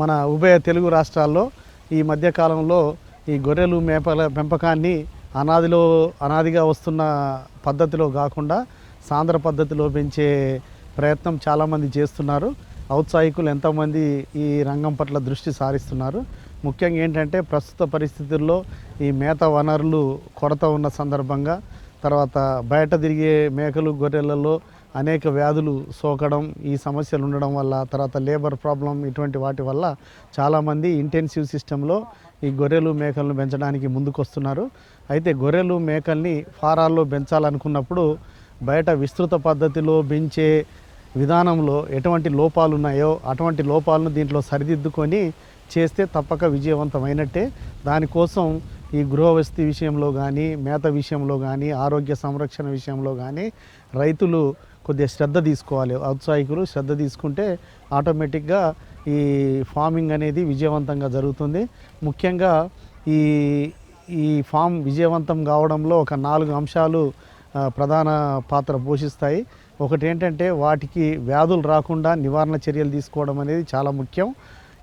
మన ఉభయ తెలుగు రాష్ట్రాల్లో ఈ మధ్యకాలంలో ఈ గొర్రెలు మేపల పెంపకాన్ని అనాదిలో అనాదిగా వస్తున్న పద్ధతిలో కాకుండా సాంద్ర పద్ధతిలో పెంచే ప్రయత్నం చాలామంది చేస్తున్నారు. ఔత్సాహికులు ఎంతోమంది ఈ రంగం పట్ల దృష్టి సారిస్తున్నారు. ముఖ్యంగా ఏంటంటే ప్రస్తుత పరిస్థితుల్లో ఈ మేత వనరులు కొరత ఉన్న సందర్భంగా తర్వాత బయట తిరిగే మేకలు గొర్రెలలో అనేక వ్యాధులు సోకడం ఈ సమస్యలు ఉండడం వల్ల తర్వాత లేబర్ ప్రాబ్లం ఇటువంటి వాటి వల్ల చాలామంది ఇంటెన్సివ్ సిస్టంలో ఈ గొర్రెలు మేకలను పెంచడానికి ముందుకొస్తున్నారు. అయితే గొర్రెలు మేకల్ని ఫారాల్లో పెంచాలనుకున్నప్పుడు బయట విస్తృత పద్ధతిలో పెంచే విధానంలో ఎటువంటి లోపాలు ఉన్నాయో అటువంటి లోపాలను దీంట్లో సరిదిద్దుకొని చేస్తే తప్పక విజయవంతమైనట్టే. దానికోసం ఈ గృహవసతి విషయంలో కానీ మేత విషయంలో కానీ ఆరోగ్య సంరక్షణ విషయంలో కానీ రైతులు కొద్దిగా శ్రద్ధ తీసుకోవాలి. ఔత్సాహికులు శ్రద్ధ తీసుకుంటే ఆటోమేటిక్గా ఈ ఫార్మింగ్ అనేది విజయవంతంగా జరుగుతుంది. ముఖ్యంగా ఈ ఈ ఫామ్ విజయవంతం కావడంలో ఒక నాలుగు అంశాలు ప్రధాన పాత్ర పోషిస్తాయి. ఒకటి ఏంటంటే వాటికి వ్యాధులు రాకుండా నివారణ చర్యలు తీసుకోవడం అనేది చాలా ముఖ్యం.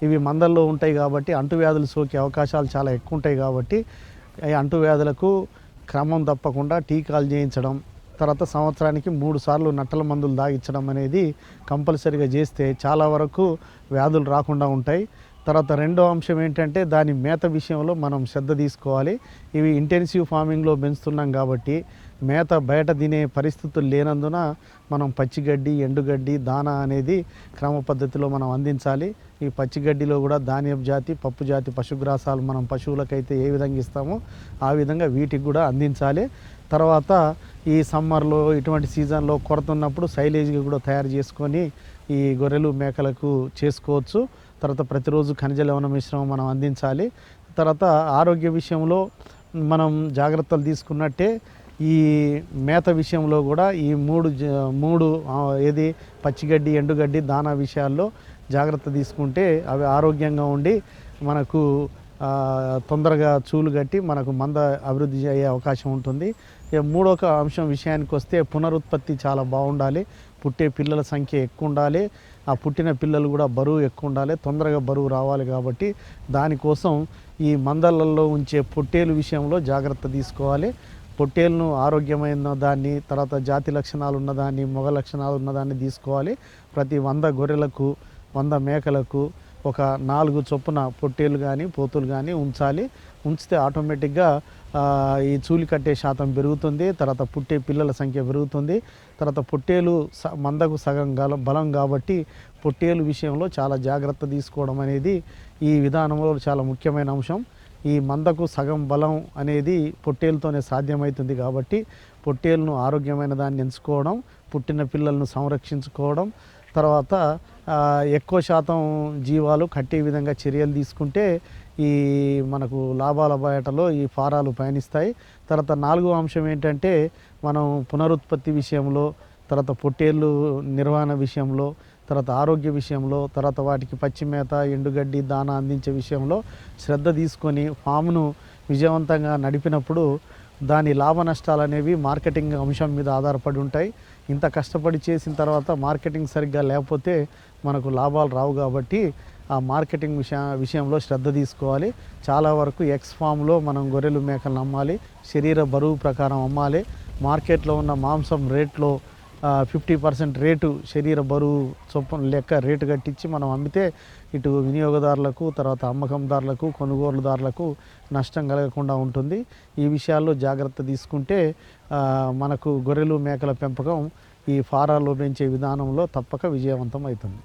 ఇవి మందల్లో ఉంటాయి కాబట్టి అంటువ్యాధులు సోకే అవకాశాలు చాలా ఎక్కువ ఉంటాయి కాబట్టి ఈ అంటువ్యాధులకు క్రమం తప్పకుండా టీకాలు చేయించడం తర్వాత సంవత్సరానికి మూడు సార్లు నట్టల మందులు దాగించడం అనేది కంపల్సరీగా చేస్తే చాలా వరకు వ్యాధులు రాకుండా ఉంటాయి. తర్వాత రెండో అంశం ఏంటంటే దాని మేత విషయంలో మనం శ్రద్ధ తీసుకోవాలి. ఇవి ఇంటెన్సివ్ ఫార్మింగ్లో పెంచుతున్నాం కాబట్టి మేత బయట తినే పరిస్థితులు లేనందున మనం పచ్చిగడ్డి ఎండుగడ్డి దానా అనేది క్రమ పద్ధతిలో మనం అందించాలి. ఈ పచ్చిగడ్డిలో కూడా ధాన్యపు జాతి పప్పు జాతి పశుగ్రాసాలు మనం పశువులకైతే ఏ విధంగా ఇస్తామో ఆ విధంగా వీటికి కూడా అందించాలి. తర్వాత ఈ సమ్మర్లో ఇటువంటి సీజన్లో కొరత ఉన్నప్పుడు సైలేజ్కి కూడా తయారు చేసుకొని ఈ గొర్రెలు మేకలకు చేసుకోవచ్చు. తర్వాత ప్రతిరోజు ఖనిజ లవణ మిశ్రమం మనం అందించాలి. తర్వాత ఆరోగ్య విషయంలో మనం జాగ్రత్తలు తీసుకున్నట్టే ఈ మేత విషయంలో కూడా ఈ మూడు జ- మూడు ఏది పచ్చిగడ్డి ఎండుగడ్డి దానా విషయాల్లో జాగ్రత్త తీసుకుంటే అవి ఆరోగ్యంగా ఉండి మనకు తొందరగా చూలు కట్టి మనకు మంద అభివృద్ధి అయ్యే అవకాశం ఉంటుంది. ఇక మూడో ఒక అంశం విషయానికి వస్తే పునరుత్పత్తి చాలా బాగుండాలి. పుట్టే పిల్లల సంఖ్య ఎక్కువ ఉండాలి ఆ పుట్టిన పిల్లలు కూడా బరువు ఎక్కువ ఉండాలి తొందరగా బరువు రావాలి కాబట్టి దానికోసం ఈ మందలలో ఉంచే పొట్టేలు విషయంలో జాగ్రత్త తీసుకోవాలి. పొట్టేలును ఆరోగ్యమైన దాన్ని తర్వాత జాతి లక్షణాలు ఉన్నదాన్ని మొగ లక్షణాలు ఉన్నదాన్ని తీసుకోవాలి. ప్రతి వంద గొర్రెలకు వంద మేకలకు ఒక నాలుగు చొప్పున పొట్టేలు కానీ పోతులు కానీ ఉంచాలి. ఉంచితే ఆటోమేటిక్గా ఈ చూలి కట్టే శాతం పెరుగుతుంది తర్వాత పుట్టే పిల్లల సంఖ్య పెరుగుతుంది. తర్వాత పొట్టేలు స మందకు సగం గల బలం కాబట్టి పొట్టేలు విషయంలో చాలా జాగ్రత్త తీసుకోవడం అనేది ఈ విధానంలో చాలా ముఖ్యమైన అంశం. ఈ మందకు సగం బలం అనేది పొట్టేలుతోనే సాధ్యమవుతుంది కాబట్టి పొట్టేలును ఆరోగ్యమైన దాన్ని ఎంచుకోవడం పుట్టిన పిల్లలను సంరక్షించుకోవడం తర్వాత ఎక్కువ శాతం జీవాలు కట్టే విధంగా చర్యలు తీసుకుంటే ఈ మనకు లాభాల బయటలో ఈ ఫారాలు పయనిస్తాయి. తర్వాత నాలుగో అంశం ఏంటంటే మనం పునరుత్పత్తి విషయంలో తర్వాత పొట్టేళ్ళు నిర్వహణ విషయంలో తర్వాత ఆరోగ్య విషయంలో తర్వాత వాటికి పచ్చి మేత ఎండుగడ్డి దానా అందించే విషయంలో శ్రద్ధ తీసుకొని ఫామ్ను విజయవంతంగా నడిపినప్పుడు దాని లాభ నష్టాలు అనేవి మార్కెటింగ్ అంశం మీద ఆధారపడి ఉంటాయి. ఇంత కష్టపడి చేసిన తర్వాత మార్కెటింగ్ సరిగ్గా లేకపోతే మనకు లాభాలు రావు కాబట్టి ఆ మార్కెటింగ్ విషయ విషయంలో శ్రద్ధ తీసుకోవాలి. చాలా వరకు ఎక్స్ ఫామ్లో మనం గొర్రెలు మేకలను అమ్మాలి. శరీర బరువు ప్రకారం అమ్మాలి. మార్కెట్లో ఉన్న మాంసం రేట్లో ఫిఫ్టీ పర్సెంట్ రేటు శరీర బరువు చొప్పున లెక్క రేటు కట్టించి మనం అమ్మితే ఇటు వినియోగదారులకు తర్వాత అమ్మకందారులకు కొనుగోలుదారులకు నష్టం కలగకుండా ఉంటుంది. ఈ విషయాల్లో జాగ్రత్త తీసుకుంటే మనకు గొర్రెలు మేకల పెంపకం ఈ ఫారాల్లో పెంచే విధానంలో తప్పక విజయవంతం అవుతుంది.